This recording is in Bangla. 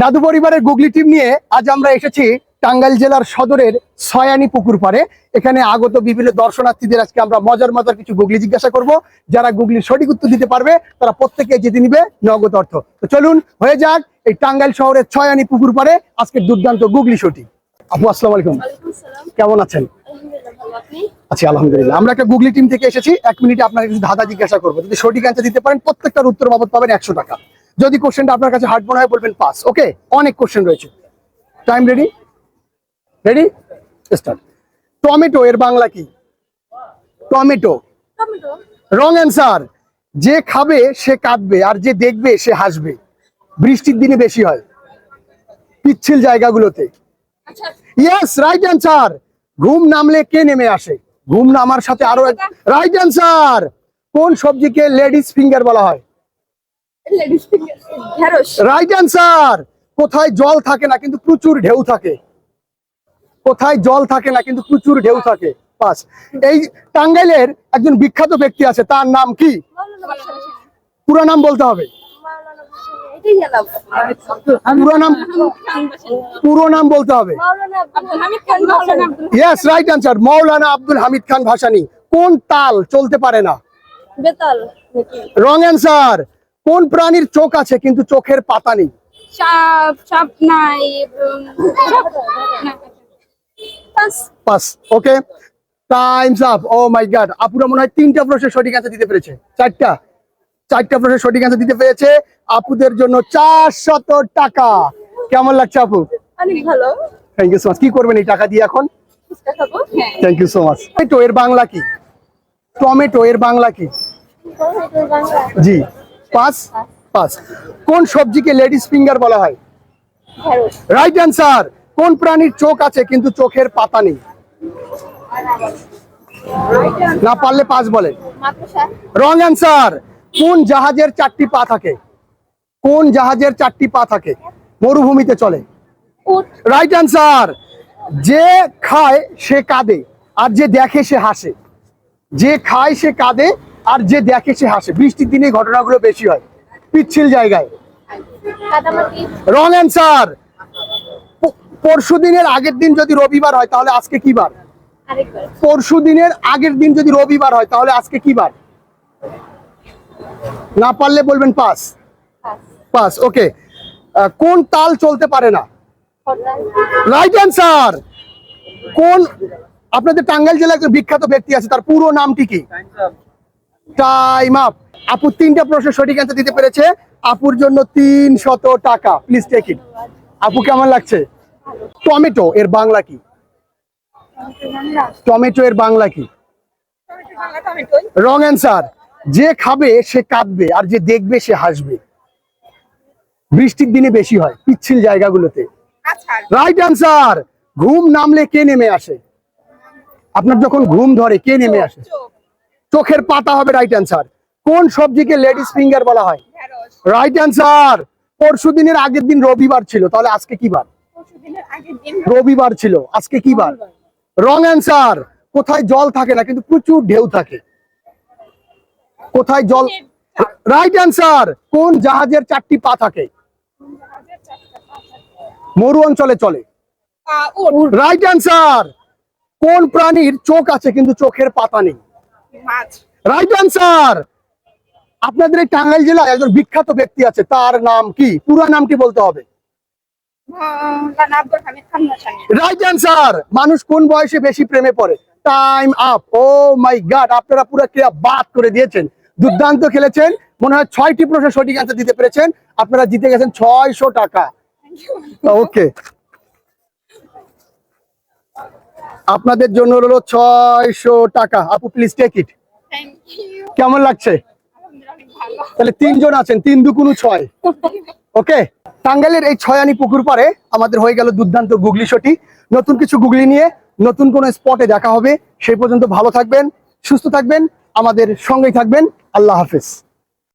দাদু পরিবারের গুগলি টিম নিয়ে আজ আমরা এসেছি টাঙ্গাইল জেলার সদরের সয়ানি পুকুর পারে এখানে আগত বিভিন্ন দর্শনার্থীদের আজকে আমরা মজার মজার কিছু গুগলি জিজ্ঞাসা করব। যারা গুগলির সঠিক উত্তর দিতে পারবে তারা প্রত্যেকে জিতে নিবে নগদ অর্থ। তো চলুন হয়ে যাক এই টাঙ্গাইল শহরের ছয়ানি পুকুর পারে আজকে দুর্দান্ত গুগলি শটি আপু আসসালামু আলাইকুম। কেমন আছেন? আচ্ছা আলহামদুলিল্লাহ। আমরা একটা গুগলি টিম থেকে এসেছি। এক মিনিটে আপনাকে কিছু ধাঁধা জিজ্ঞাসা করব। যদি সঠিক অ্যান্সার দিতে পারেন প্রত্যেকটার উত্তর বাবদ পাবেন একশো টাকা। যদি কোশ্চেনটা আপনার কাছে হার্ড মনে হয় বলবেন পাস ওকে অনেক কোশ্চেন রয়েছে। Time ready ready start tomato এর বাংলা কি? টমেটো। রং অ্যান্সার যে খাবে সে কাঁদবে আর যে দেখবে সে হাসবে। বৃষ্টির দিনে বেশি হয়। পিচ্ছিল জায়গাগুলোতে। আচ্ছা, ইয়েস রাইট অ্যান্সার ঘুম নামলে কে নেমে আসে? ঘুম নামার সাথে আরও রাইট অ্যান্সার কোন সবজিকে লেডিস ফিঙ্গার বলা হয়। রাইট অ্যান্সার কোথায় জল থাকে না কিন্তু প্রচুর ঢেউ থাকে। কোথায় জল থাকে না কিন্তু প্রচুর ঢেউ থাকে। পাস এই টাঙ্গাইলের একজন বিখ্যাত ব্যক্তি আছে তার নাম কি? পুরো নাম বলতে হবে। পুরো নাম পুরো নাম বলতে হবে। Yes right Maulana Abdul Hamid Khan Bhashani. কোন তাল চলতে পারে না? রং অ্যান্সার কোন প্রাণীর চোখ আছে কিন্তু চোখের পাতা নেই? সাপ সাপ। Pass. Okay? Times up oh my god আপুরা মনে হয় তিনটা প্রশ্নের সঠিক অ্যান্সার দিতে পেরেছে। চারটা। চারটা প্রশ্নের সঠিক অ্যান্সার দিতে পেরেছে। আপুদের জন্য চারশত টাকা। কেমন লাগছে আপু? অনেক ভালো। থ্যাংক ইউ সো মাচ কি করবেন এই টাকা দিয়ে এখন? Thank you so much tomato এর বাংলা কি? টমেটো এর বাংলা কি? জি। পাস পাস কোন সবজিকে লেডিস ফিঙ্গার বলা হয়? রাইট অ্যান্সার কোন প্রাণীর চোখ আছে কিন্তু চোখের পাতা নেই? না পারলে পাঁচ বলেন রং অ্যান্সার কোন জাহাজের চারটি পা থাকে? কোন জাহাজের চারটি পা থাকে? মরুভূমিতে চলে। রাইট অ্যান্সার যে খায় সে কাঁদে আর যে দেখে সে হাসে। যে খায় সে কাঁদে আর যে দেখে সে হাসে। বৃষ্টির দিনে ঘটনাগুলো বেশি হয়। পিচ্ছিল জায়গায়। রং অ্যান্সার পরশু দিনের আগের দিন যদি রবিবার হয়, তাহলে আজকে কি বার? পরশু দিনের আগের দিন যদি রবিবার হয়, তাহলে আজকে কি বার? না পারলে বলবেন পাস। পাস, ওকে। কোন তাল চলতে পারে না? রাইট অ্যান্সার কোন আপনাদের টাঙ্গাইল একজন বিখ্যাত ব্যক্তি আছে, তার পুরো নামটি কি? টাইম আপ আপু, তিনটা প্রশ্ন সঠিক অ্যান্সার দিতে পেরেছে। আপুর জন্য তিন শত টাকা। প্লিজ টেক ইট আপু, কেমন লাগছে? টমেটো এর বাংলা কি? টমেটো এর বাংলা কি? রং অ্যান্সার যে খাবে, সে কাঁদবে, আর যে দেখবে, সে হাসবে। বৃষ্টির দিনে বেশি হয়, পিচ্ছিল জায়গাগুলোতে। রাইট অ্যান্সার ঘুম নামলে কে নেমে আসে? আপনার যখন ঘুম ধরে, কে নেমে আসে? চোখের পাতা হবে রাইট অ্যান্সার কোন সবজিকে লেডিস ফিঙ্গার বলা হয়? রাইট অ্যান্সার পরশু দিনের আগের দিন রবিবার ছিল তাহলে আজকে কি বার? রবিবার ছিল আজকে কি বার? রং অ্যান্সার কোথায় জল থাকে না কিন্তু প্রচুর ঢেউ থাকে। কোথায় জল? রাইট অ্যান্সার কোন জাহাজের চারটি পা থাকে? মরু অঞ্চলে চলে। রাইট অ্যান্সার কোন প্রাণীর চোখ আছে কিন্তু চোখের পাতা নেই? রাইট অ্যান্সার আপনাদের এই টাঙ্গাইল জেলায় একজন বিখ্যাত ব্যক্তি আছে তার নাম কি? পুরো নামটি বলতে হবে? রাইট অ্যান্সার মানুষ কোন বয়সে বেশি প্রেমে পড়ে? Time up oh my god আপনারা পুরো ক্রিয়া বাদ করে দিয়েছেন। দুর্দান্ত খেলেছেন। মনে হয় ছয়টি প্রশ্ন সঠিক অ্যান্সার দিতে পেরেছেন। আপনারা জিতে গেছেন ছয়শো টাকা। ওকে আপনাদের জন্য হলো ছয়শো টাকা। আপু প্লিজ টেক ইট কেমন লাগছে? তাহলে তিনজন আছেন তিন দুকুনু ছয়। ওকে? টাঙ্গাইলের এই ছয়ানি পুকুর পারে আমাদের হয়ে গেল দুর্দান্ত গুগলি শটি। নতুন কিছু গুগলি নিয়ে নতুন কোন স্পটে দেখা হবে। সেই পর্যন্ত ভালো থাকবেন সুস্থ থাকবেন আমাদের সঙ্গেই থাকবেন। আল্লাহ হাফেজ।